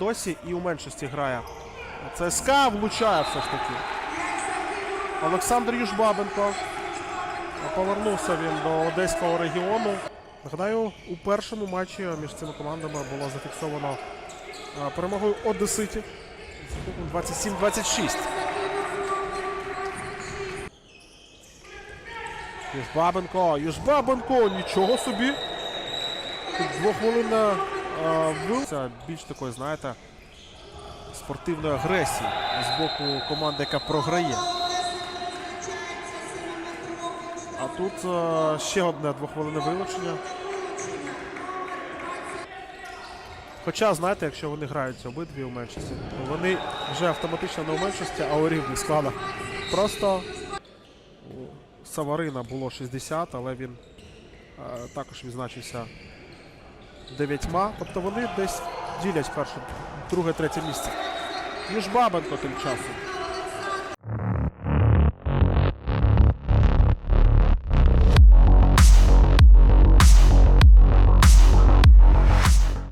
досі і у меншості грає. ЦСКА влучає все ж таки. Олександр Южбабенко. Повернувся він до Одеського регіону. Нагадаю, у першому матчі між цими командами було зафіксовано перемогою Одеситів. 27-26. Южбабенко, Южбабенко, нічого собі. Двохвилинна вил. Це більш такої, знаєте, спортивної агресії з боку команди, яка програє. А тут е, ще одне двохвилинне вилучення. Хоча, знаєте, якщо вони грають обидві у меншості, то вони вже автоматично не у меншості, а у рівних складах. Просто Саварина було 60, але він е, також відзначився дев'ятьма. Тобто вони десь ділять перше, друге, третє місце. Ніж Бабенко тим часом.